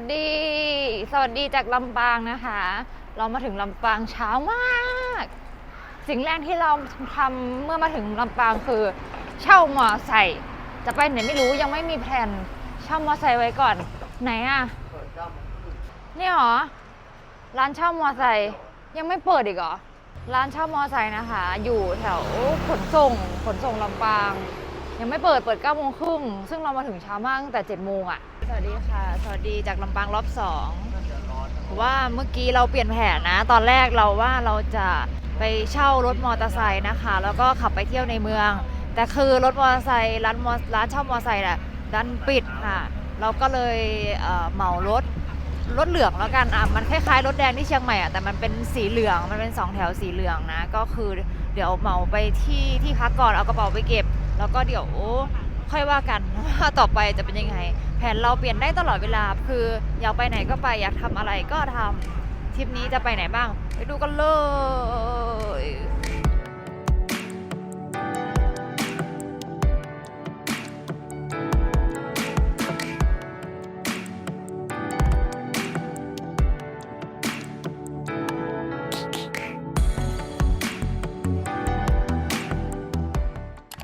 วัสดี สวัสดีจากลำปางนะคะ เรามาถึงลำปางเช้ามาก สิ่งแรกที่เราทำเมื่อมาถึงลำปางคือ เช่ามอไซค์จะไปไหนไม่รู้ยังไม่มีแผนเช่ามอไซค์ไว้ก่อน ไหนอะนี่หรอ ร้านเช่ามอไซค์ยังไม่เปิดอีกเหรอ ร้านเช่ามอไซค์นะคะ อยู่แถวขนส่งขนส่งลำปาง ยังไม่เปิดเปิด9โมงครึ่งซึ่งเรามาถึงเช้ามากตั้งแต่7โมงอะ สวัสดีค่ะ สวัสดีจากลำปางรอบ2ว่าเมื่อกี้เราเปลี่ยนแผนนะ ตอนแรกเราว่าเราจะไปเช่ารถมอเตอร์ไซค์นะคะ แล้วก็ขับไปเที่ยวในเมือง แต่คือรถมอเตอร์ไซค์ร้านมอร้านเช่ามอเตอร์ไซค์น่ะดันปิดค่ะ เราก็เลยเเหมารถรถเหลืองแล้วกันอะมันคล้ายๆรถแดงที่เชียงใหม่อะแต่มันเป็นสีเหลืองมันเป็นสองแถวสีเหลืองนะ ก็คือเดี๋ยวเหมาไปที่ที่พักก่อนเอากระเป๋าไปเก็บ แล้วก็เดี๋ยว ค่อยว่ากันว่าต่อไปจะเป็นยังไง แผนเราเปลี่ยนได้ตลอดเวลา คืออยากไปไหนก็ไปอยากทำอะไรก็ทำทริปนี้จะไปไหนบ้าง ไปดูกันเลย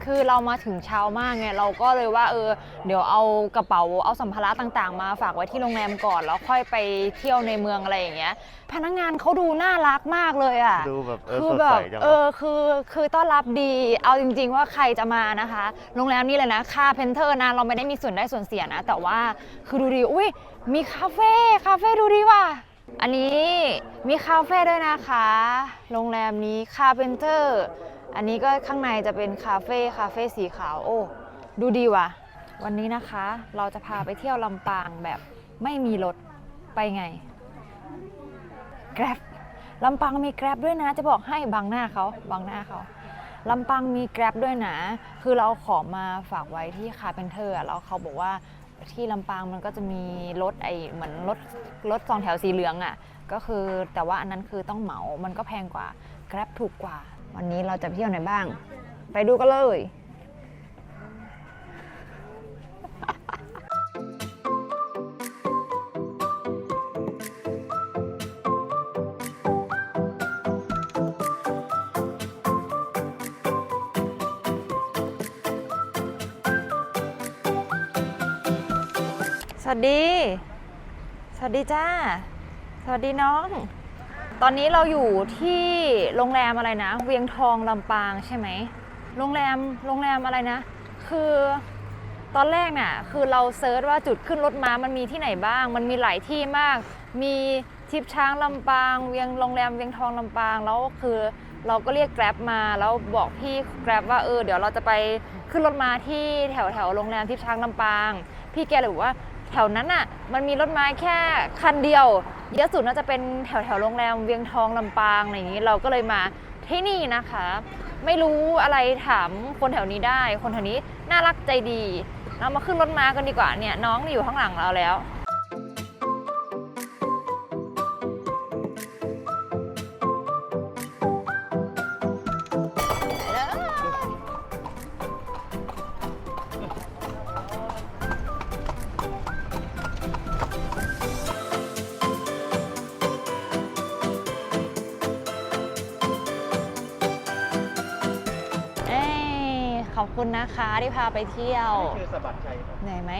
คือเรามาถึงเช้ามากไงเราก็เลยว่าเออเดี๋ยวเอากระเป๋าเอาสัมภาระต่างๆ มาฝากไว้ที่โรงแรมก่อน แล้วค่อยไปเที่ยวในเมืองอะไรอย่างเงี้ย พนักงานเขาดูน่ารักมากเลยอะดูแบบเออคือสดแบใสบจังเอวะอคือคือต้อนรับดี เอาจริง ๆ ว่าใครจะมานะคะ โรงแรมนี้เลยนะค่าเพนเทอร์นะเราไม่ได้มีส่วนได้ส่วนเสียนะ แต่ว่าคือดูดีอุ้ยมีคาเฟ่คาเฟ่ดูดีว่ะ อันนี้มีคาเฟ่ด้วยนะคะ โรงแรมนี้คาเพนเตอร์ อันนี้ก็ข้างในจะเป็นคาเฟ่คาเฟ่สีขาวโอ้ดูดีว่ะ วันนี้นะคะเราจะพาไปเที่ยวลำปางแบบไม่มีรถไปไง Grab ลำปางมี Grab ด้วยนะ จะบอกให้บังหน้าเขาบังหน้าเขาลำปางมี Grab ด้วยนะ คือเราของมาฝากไว้ที่คาเพนเทอร์แล้วเขาบอกว่าที่ลำปางมันก็จะมีรถไอเหมือนรถรถสองแถวสีเหลืองอะ่ะ ก็คือแต่ว่าอันนั้นคือต้องเหมา มันก็แพงกว่า Grab ถูกกว่า วันนี้เราจะเที่ยวไหนบ้าง ไปดูกันเลยสวัสดี สวัสดีจ้า สวัสดีน้อง ตอนนี้เราอยู่ที่โรงแรมอะไรนะ เวียงทองลำปางใช่ไหมโรงแรมโรงแรมอะไรนะ คือตอนแรกน่ะคือเราเซิร์ชว่าจุดขึ้นรถม้ามันมีที่ไหนบ้าง มันมีหลายที่มาก มีทิพช้างลำปาง เวียงโรงแรมเวียงทองลำปางแล้วคือเราก็เรียกแกร็บมาแล้วบอกพี่แกร็บว่าเออเดี๋ยวเราจะไปขึ้นรถม้าที่แถวแถวโรงแรมทิพช้างลำปาง พี่แกเลยบอกว่า แถวนั้นอะมันมีรถม้าแค่คันเดียว เยอะสุดน่าจะเป็นแถวแถวโรงแรมเวียงทองลำปางอะไรอย่างนี้เราก็เลยมาที่นี่นะคะ ไม่รู้อะไรถามคนแถวนี้ได้ คนแถวนี้น่ารักใจดี เรามาขึ้นรถม้ากันดีกว่าเนี่ยน้องอยู่ข้างหลังเราแล้ว อบคุณนะคะที่พาไปเที่ยวคือสะบัดใจครับเหนื่อยไหม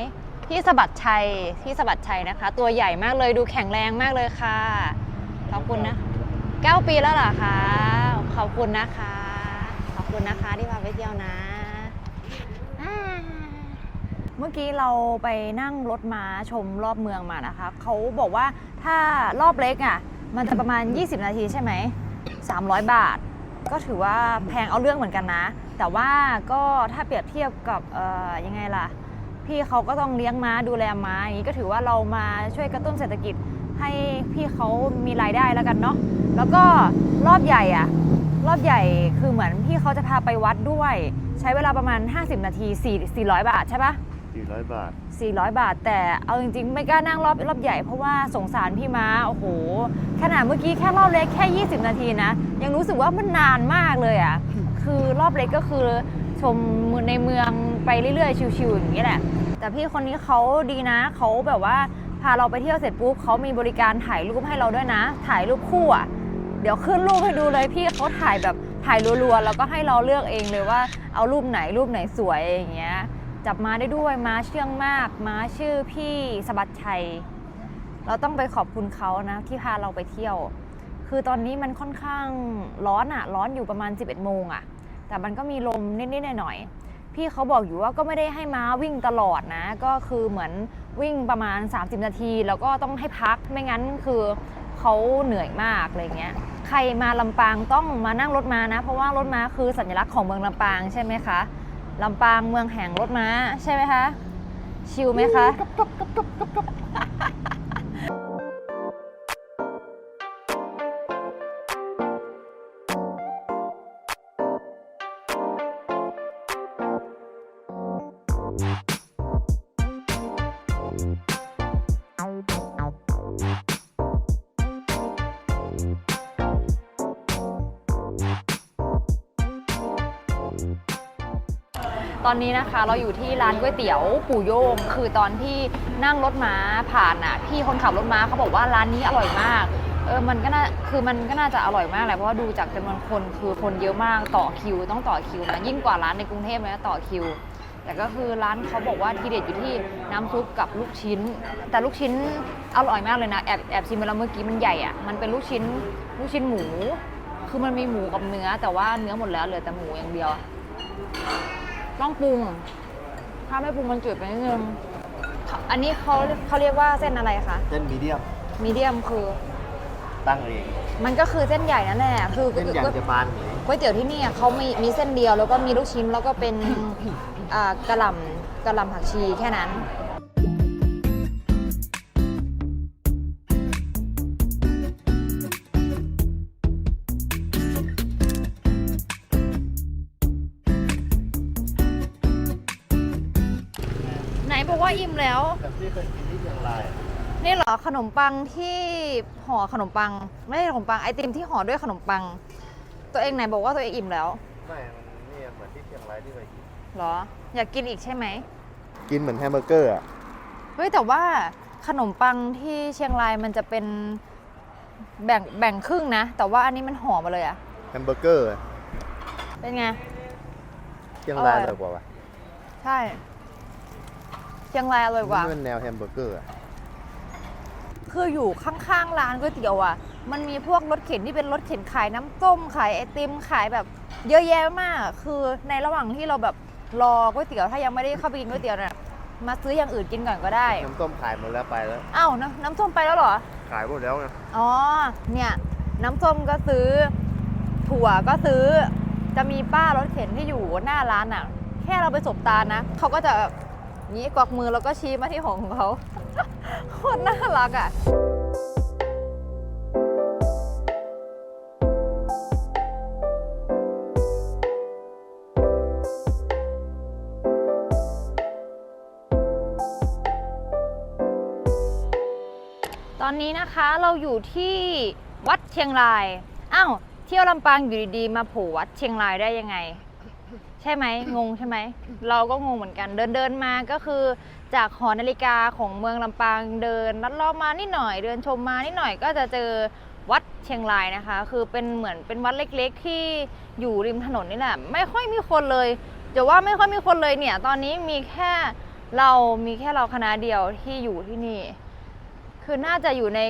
พี่สะบัดชัยพี่สะบัดชัยนะคะ ตัวใหญ่มากเลยดูแข็งแรงมากเลยค่ะขอบคุณนะเก้าปีแล้วเหรอคะขอบคุณนะคะ ขอบคุณนะคะที่พาไปเที่ยวนะอ่าเมื่อกี้เราไปนั่งรถม้าชมรอบเมืองมานะคะ เขาบอกว่าถ้ารอบเล็กอะ มันจะประมาณ 20 นาทีใช่ไหม 300 บาท ก็ถือว่าแพงเอาเรื่องเหมือนกันนะ แต่ว่าก็ถ้าเปรียบเทียบกับยังไงล่ะ พี่เขาก็ต้องเลี้ยงม้าดูแลม้าอย่างนี้ก็ถือว่าเรามาช่วยกระตุ้นเศรษฐกิจให้พี่เขามีรายได้แล้วกันเนาะแล้วก็รอบใหญ่อะรอบใหญ่คือเหมือนพี่เขาจะพาไปวัดด้วย ใช้เวลาประมาณ 50 นาที 4 400 บาทใช่ปะ 400 บาท 400 บาท แต่เอาจริงๆ ไม่กล้านั่งรอบรอบใหญ่เพราะว่าสงสารพี่ม้าโอ้โหขนาดเมื่อกี้แค่รอบเล็กแค่ 20 นาทีนะ ยังรู้สึกว่ามันนานมากเลยอะ่ะ คือรอบเล็กก็คือชมในเมืองไปเรื่อยๆ ชิวๆอย่างนี้แหละ แต่พี่คนนี้เขาดีนะเขาแบบว่าพาเราไปเที่ยวเสร็จปุ๊บเขามีบริการถ่ายรูปให้เราด้วยนะ ถ่ายรูปคู่อะเดี๋ยวขึ้นรูปให้ดูเลยพี่เขาถ่ายแบบถ่ายรัวๆแล้วก็ให้เราเลือกเองเลยว่าเอารูปไหนรูปไหนสวยอย่างเงี้ย จับม้าได้ด้วยม้าเชื่องมาก ม้าชื่อพี่สบัดชัย เราต้องไปขอบคุณเขานะที่พาเราไปเที่ยว คือตอนนี้มันค่อนข้างร้อนอะร้อนอยู่ประมาณ 11โมงอะแต่มันก็มีลมนิดๆหน่อยๆพี่เขาบอกอยู่ว่าก็ไม่ได้ให้ม้าวิ่งตลอดนะ ก็คือเหมือนวิ่งประมาณ 30 นาที แล้วก็ต้องให้พักไม่งั้นคือเขาเหนื่อยมากอะไรเงี้ยใครมาลำปางต้องมานั่งรถม้านะ เพราะว่ารถม้าคือสัญลักษณ์ของเมืองลำปางใช่ไหมคะ ลำปางเมืองแห่งรถม้าใช่ไหมคะ ชิลไหมคะ ตอนนี้นะคะเราอยู่ที่ร้านก๋วยเตี๋ยวปู่โยง คือตอนที่นั่งรถม้าผ่านอะพี่คนขับรถม้าเขาบอกว่าร้านนี้อร่อยมากเออมันก็น่าคือมันก็น่าจะอร่อยมากแหละเพราะว่าดูจากจำนวนคนคือคนเยอะมากต่อคิว ต้องต่อคิวนะยิ่งกว่าร้านในกรุงเทพเลยนะต่อคิว แต่ก็คือร้านเขาบอกว่าทีเด็ดอยู่ที่น้ำซุปกับลูกชิ้น แต่ลูกชิ้นอร่อยมากเลยนะแอบแอบชิมไปแล้วเมื่อกี้มันใหญ่อะมันเป็นลูกชิ้นลูกชิ้นหมู คือมันมีหมูกับเนื้อ แต่ว่าเนื้อหมดแล้วเหลือแต่หมูอย่างเดียว ต้องปรุง ถ้าไม่ปรุงมันจืดไปนิดนึงอันนี้เขาเขาเรียกว่าเส้นอะไรคะ เส้นมีเดียมมีเดียมคือ ตั้งเองมันก็คือเส้นใหญ่นั่นแหละคือเส้นใหญ่จะบานหนีก๋วยเตี๋ยวที่นี่อะเขามีมีเส้นเดียวแล้วก็มีลูกชิ้นแล้วก็เป็น อ่ากระหล่ำกระหล่ำผักชีแค่นั้น ไหนบอกว่าอิ่มแล้วแต่ที่เคยกินที่เชียงรายนี่เหรอขนมปังที่ห่อขนมปัง ไม่ใช่ขนมปังไอติมที่ห่อด้วยขนมปัง ตัวเองไหนบอกว่าตัวเองอิ่มแล้วไม่มันนี่เหมือนที่เชียงรายที่เคยกินเหรอ อยากกินอีกใช่ไหมกินเหมือนแฮมเบอร์เกอร์อะเฮ้ยแต่ว่าขนมปังที่เชียงรายมันจะเป็นแบ่งแบ่งครึ่งนะ แต่ว่าอันนี้มันห่อมาเลยอะแฮมเบอร์เกอร์อะเป็นไงเชียงรายออร่อยร่อยกว่าวะใช่เชียงรายอร่อยกว่า นี่มันแนวแฮมเบอร์เกอร์อะคืออยู่ข้างๆร้านก๋วยเตี๋ยวอะ มันมีพวกรถเข็นที่เป็นรถเข็นขายน้ำส้มขายไอติมขายแบบ เยอะแยะมาก คือในระหว่างที่เราแบบรอก๋วยเตี๋ยวถ้ายังไม่ได้เข้าไปกินก๋วยเตี๋ยวเนี่ยมาซื้ออย่างอื่นกินก่อนก็ได้ น้ำส้มขายหมดแล้วไปแล้ว อ้าวน้ำน้ำส้มไปแล้วเหรอ ขายหมดแล้วไงอ๋อ เนี่ย น้ำส้มก็ซื้อ ถั่วก็ซื้อ จะมีป้ารถเข็นที่อยู่หน้าร้านอะ แค่เราไปสบตานะ เขาก็จะแบบ นี้กวักมือแล้วก็ชี้มาที่ของเขาโคตรน่ารักอะตอนนี้นะคะเราอยู่ที่วัดเชียงราย อ้าว เที่ยวลำปางอยู่ดีๆ มาโผล่วัดเชียงรายได้ยังไง ช่ไหมงงใช่ไหมเราก็งงเหมือนกันเดินเดินมาก็คือจากหอนาฬิกาของเมืองลำปางเดินลัดลาะมานิดหน่อย เดินชมมานิดหน่อยก็จะเจอวัดเชียงรายนะคะ คือเป็นเหมือนเป็นวัดเล็กๆ ที่อยู่ริมถนนนี่แหละไม่ค่อยมีคนเลยจะว่าไม่ค่อยมีคนเลยเนี่ย ตอนนี้มีแค่เรามีแค่เราคณะเดียวที่อยู่ที่นี่ คือน่าจะอยู่ใน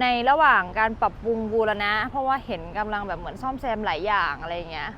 ในระหว่างการปรับปรุงบูรณะ เพราะว่าเห็นกำลังแบบเหมือนซ่อมแซมหลายอย่างอะไรอย่างเงี้ย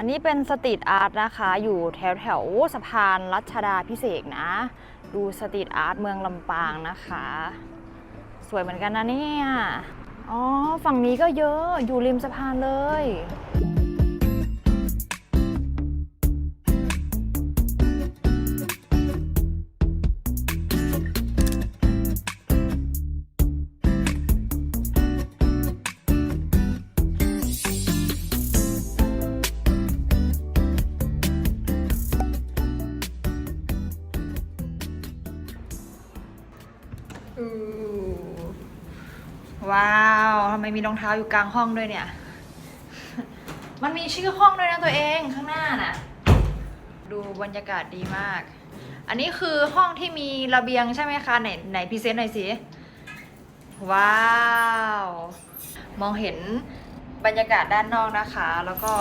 อันนี้เป็นสตรีทอาร์ตนะคะ อยู่แถวแถวสะพานรัชดาพิเศษนะ ดูสตรีทอาร์ตเมืองลำปางนะคะ สวยเหมือนกันนะเนี่ย อ๋อ ฝั่งนี้ก็เยอะอยู่ริมสะพานเลย ว้าวทำไมมีรองเท้าอยู่กลางห้องด้วยเนี่ย มันมีชื่อห้องด้วยนะตัวเองข้างหน้าน่ะ ดูบรรยากาศดีมาก อันนี้คือห้องที่มีระเบียงใช่ไหมคะไหนไหนพรีเซนต์หน่อยสิว้าว มองเห็นบรรยากาศด้านนอกนะคะ แล้วก็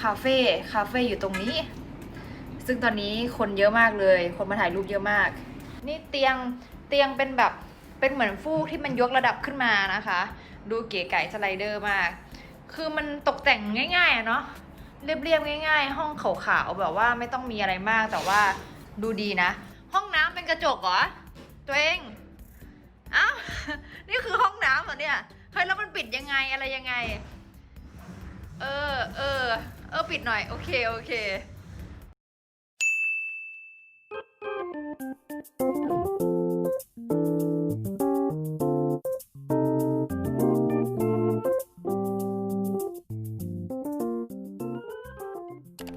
คาเฟ่คาเฟ่อยู่ตรงนี้ ซึ่งตอนนี้คนเยอะมากเลย คนมาถ่ายรูปเยอะมาก นี่เตียงเตียงเป็นแบบ เป็นเหมือนฟูกที่มันยกระดับขึ้นมานะคะ ดูเก๋ไก่สไลเดอร์มาก คือมันตกแต่งง่ายๆอะเนาะเรียบๆง่าย ๆ ห้องขาวๆแบบว่าไม่ต้องมีอะไรมากแต่ว่าดูดีนะ ห้องน้ำเป็นกระจกเหรอตัวเองอ้าวนี่คือห้องน้ำเหรอเนี่ยเฮ้ยแล้วมันปิดยังไงอะไรยังไง เออเออเออปิดหน่อย โอเคโอเค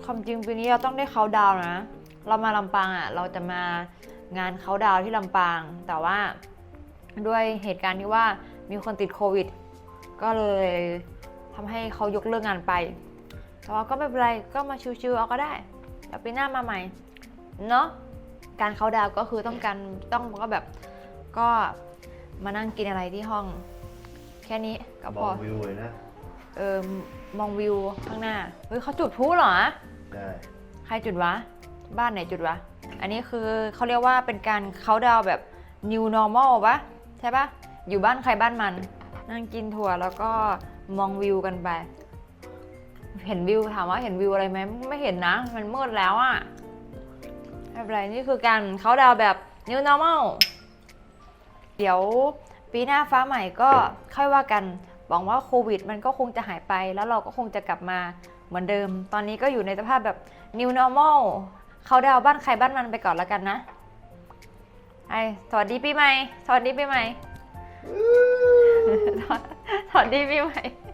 ความจริงปีนี้เราต้องได้เขาน์ดาวน์นะ เรามาลำปางอะเราจะมางานเขาน์ดาวน์ที่ลำปาง แต่ว่าด้วยเหตุการณ์ที่ว่ามีคนติดโควิด ก็เลยทำให้เขายกเลิกงานไป แต่ว่าก็ไม่เป็นไรก็มาชิวๆเอาก็ได้เดี๋ยวปีหน้ามาใหม่เนาะการเขาน์ดาวน์ก็คือต้องการต้องก็แบบก็มานั่งกินอะไรที่ห้อง แค่นี้ก็มพอองวิวเลยนะ เออมองวิวข้างหน้า เฮ้ยเขาจุดพลุเหรอ ใช่ใครจุดวะ บ้านไหนจุดวะ อันนี้คือเขาเรียกว่าเป็นการเขาดาวแบบ new normal ปะใช่ปะอยู่บ้านใครบ้านมัน นั่งกินถั่วแล้วก็มองวิวกันไป เห็นวิวถามว่าเห็นวิวอะไรไหมไม่เห็นนะ มันมืดแล้วอะไม่เป็นไรนี่คือการเขาดาวแบบ new normal เดี๋ยวปีหน้าฟ้าใหม่ก็ค่อยว่ากันหวังว่าโควิด มันก็คงจะหายไปแล้วเราก็คงจะกลับมา เหมือนเดิม ตอนนี้ก็อยู่ในสภาพแบบ new normal เขาดาวน์บ้านใครบ้านมันไปก่อนแล้วกันนะ ไอสวัสดีปีใหม่ สวัสดีปีใหม่ สวัสดีปีใหม่